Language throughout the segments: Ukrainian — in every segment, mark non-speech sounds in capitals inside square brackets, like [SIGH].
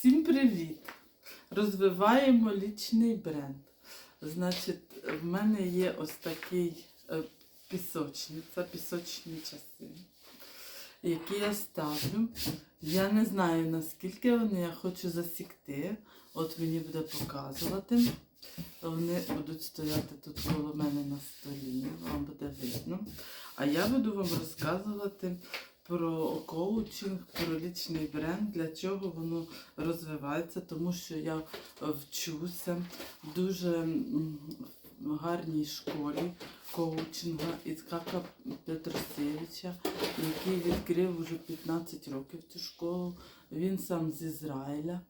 Всім привіт! Розвиваємо лічний бренд. Значить, в мене є ось такий е, пісочниця, пісочні часи, які я ставлю. Я не знаю наскільки вони, я хочу засікти. От мені буде показувати. Вони будуть стояти тут коло мене на столі, вам буде видно. А я буду вам розказувати про коучинг, про лічний бренд, для чого воно розвивається, тому що я е, вчуся в дуже гарній школі коучинга Іцкака Петросевича, який відкрив уже 15 років цю школу. Він сам з Ізраїля.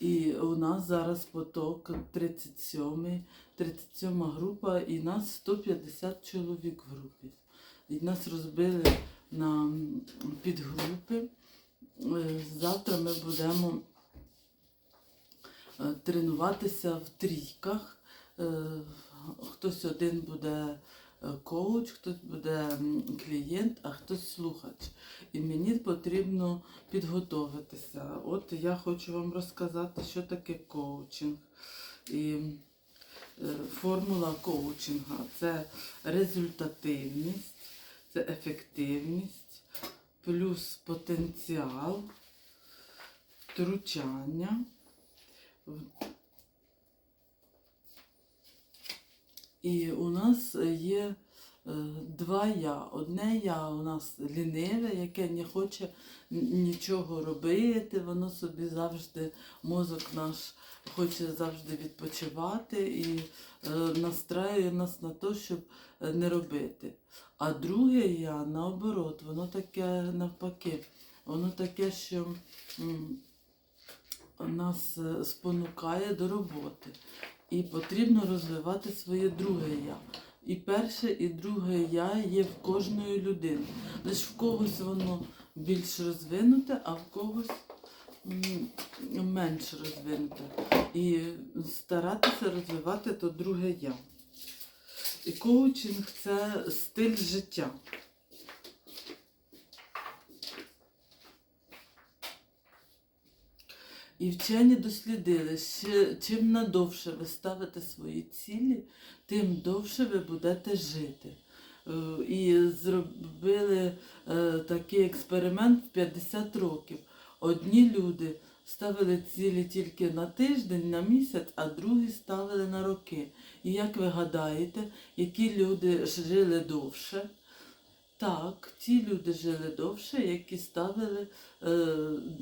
І у нас зараз поток 37, 37 група, і нас 150 чоловік в групі. І нас розбили на підгрупи. Е, Завтра ми будемо е, тренуватися в трійках. Е, Хтось один буде коуч, хтось буде клієнт, а хтось слухач. І мені потрібно підготуватися. От я хочу вам розказати, що таке коучинг. І формула коучинга це результативність, це ефективність, плюс потенціал, втручання. І у нас є два я. Одне я у нас ліниве, яке не хоче нічого робити, воно собі завжди, мозок наш хоче завжди відпочивати і е, настраює нас на те, щоб е, не робити. А друге я наоборот, воно таке навпаки, воно таке, що нас е, спонукає до роботи. І потрібно розвивати своє друге я. І перше, і друге я є в кожної людини. Лише в когось воно більш розвинуте, а в когось менш розвинуте. І старатися розвивати то друге я. І коучинг це стиль життя. І вчені дослідили, що чим надовше ви ставите свої цілі, тим довше ви будете жити. Е, І зробили е, такий експеримент в 50 років. Одні люди ставили цілі тільки на тиждень, на місяць, а другі ставили на роки. І як ви гадаєте, які люди жили довше? Так, ті люди жили довше, які ставили е,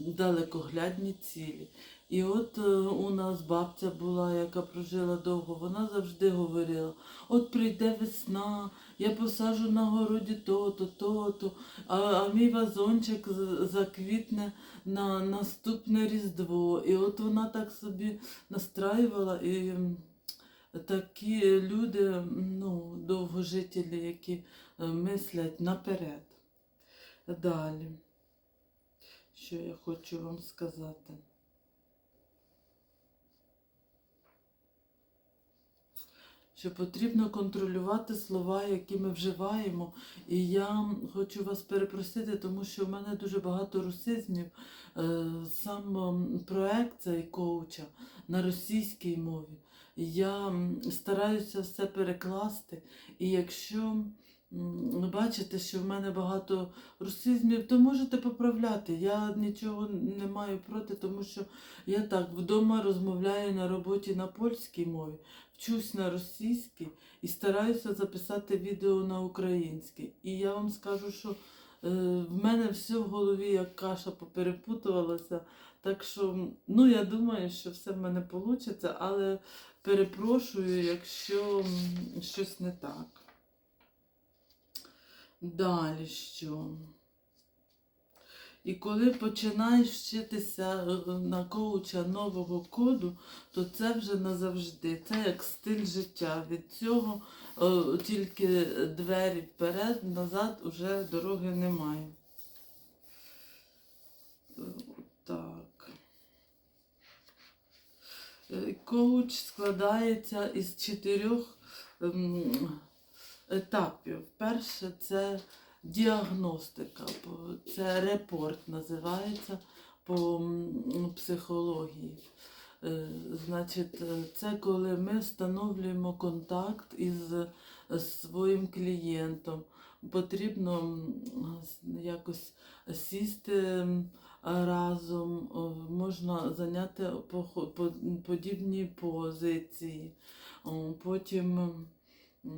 далекоглядні цілі. І от е, у нас бабця була, яка прожила довго, вона завжди говорила: от прийде весна, я посаджу на городі то-то, то-то, а, а мій вазончик заквітне на наступне Різдво. І от вона так собі настраювала. І такі люди, ну, довгожителі, які е, мислять наперед. Далі. Що я хочу вам сказати? Що потрібно контролювати слова, які ми вживаємо. І я хочу вас перепросити, тому що в мене дуже багато русизмів. Е, Сам ем, проект цей коуча на російській мові. Я стараюся все перекласти. І якщо бачите, що в мене багато русизмів, то можете поправляти. Я нічого не маю проти, тому що я так вдома розмовляю на роботі на польській мові, вчусь на російській і стараюся записати відео на українській. І я вам скажу, що в мене все в голові як каша поперепутувалася. Так що, ну я думаю, що все в мене вийде, але перепрошую, якщо щось не так. Далі що? І коли починаєш вчитися е, на коуча нового коду, то це вже назавжди. Це як стиль життя. Від цього е, тільки двері вперед, назад уже дороги немає. Е, Так. Е, Коуч складається із чотирьох ем, етапів. Перше це діагностика, це репорт називається. по психології. Е, Значить, е, це коли ми встановлюємо контакт із е, своїм клієнтом. Потрібно якось сісти разом, можна зайняти подібні позиції. Потім м, е,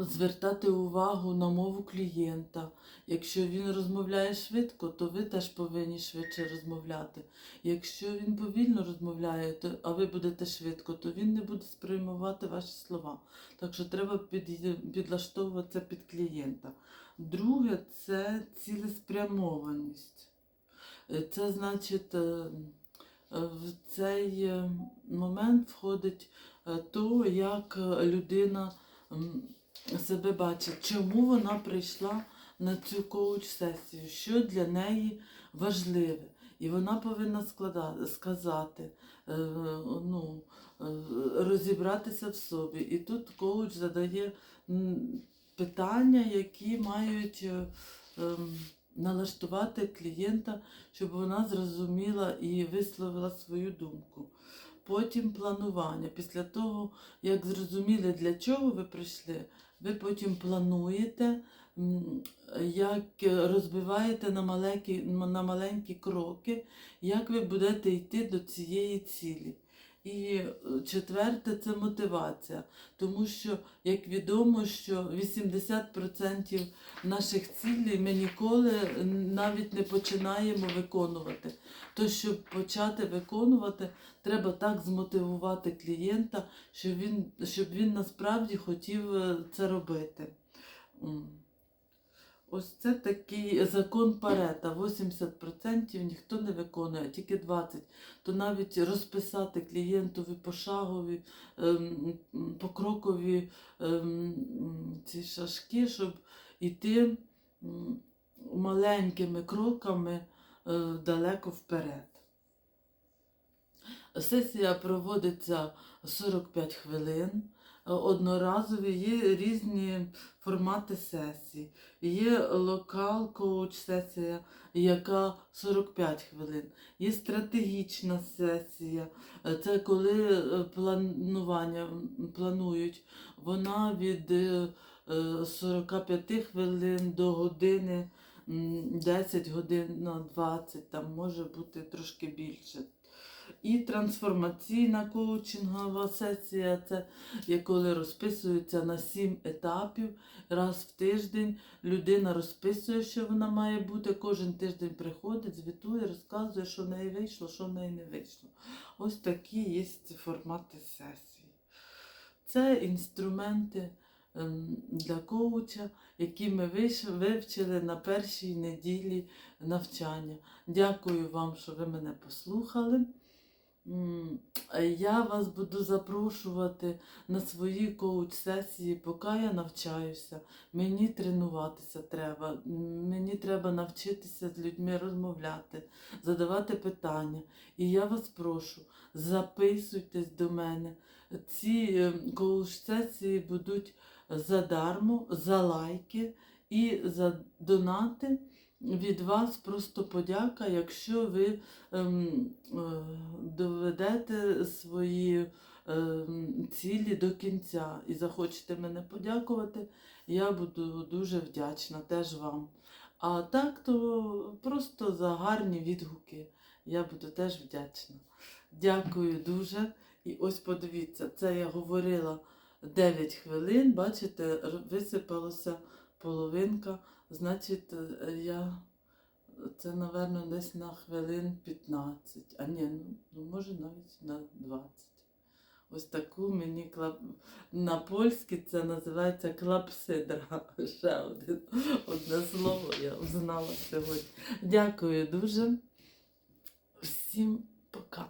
звертати увагу на мову клієнта. Якщо він розмовляє швидко, то ви теж повинні швидше розмовляти. Якщо він повільно розмовляє, то, а ви будете швидко, то він не буде сприймувати ваші слова. Так що треба під, підлаштовуватися під клієнта. Друге це цілеспрямованість. Е, Це значить, е, в цей е, момент входить то, як людина себе бачить, чому вона прийшла на цю коуч-сесію, що для неї важливе. І вона повинна складати, сказати, е, ну, е, розібратися в собі. І тут коуч задає питання, які мають е, ем, налаштувати клієнта, щоб вона зрозуміла і висловила свою думку. Потім планування. Після того, як зрозуміли, для чого ви прийшли, ви потім плануєте, як розбиваєте на маленькі, на маленькі кроки, як ви будете йти до цієї цілі. І е, четверте це мотивація. Тому що, як відомо, що 80% наших цілей ми ніколи навіть не починаємо виконувати. То, щоб почати виконувати, треба так змотивувати клієнта, щоб він, щоб він насправді хотів е, це робити. Ось це такий закон Парета. 80% ніхто не виконує, тільки 20%. То навіть розписати клієнтові пошагові, ем, покрокові ем, ці шашки, щоб йти маленькими кроками е, далеко вперед. Сесія проводиться 45 хвилин. Е, Одноразові є різні формати сесій. Є локал коуч сесія, яка 45 хвилин. Є стратегічна сесія. Е, Це коли е, планування планують. Вона від е, е, 45 хвилин до години, 10 годин на 20, там може бути трошки більше. І трансформаційна коучингова сесія це є коли розписується на сім етапів. Раз в тиждень людина розписує, що вона має бути. Кожен тиждень приходить, звітує, розказує, що в неї вийшло, що в неї не вийшло. Ось такі є формати сесії. Це інструменти для коуча, які ми вивчили на першій неділі навчання. Дякую вам, що ви мене послухали. Я вас буду запрошувати на свої коуч-сесії, поки я навчаюся. Мені тренуватися треба. Мені треба навчитися з людьми розмовляти, задавати питання. І я вас прошу, записуйтесь до мене. Ці е, коуч-сесії будуть задармо, за лайки і за донати. Від вас просто подяка, якщо ви ем, е, доведете свої ем, цілі до кінця і захочете мене подякувати, я буду дуже вдячна теж вам. А так, то просто за гарні відгуки я буду теж вдячна. Дякую дуже. І ось подивіться, це я говорила 9 хвилин, бачите, висипалося половинка. Значить, е, я це, напевно, десь на хвилин 15, а ні, ну, ну може навіть на 20. Ось таку мені клап... на польській це називається клапсидра. [LAUGHS] Ще один, одне слово я узнала сьогодні. Дякую дуже. Всім пока.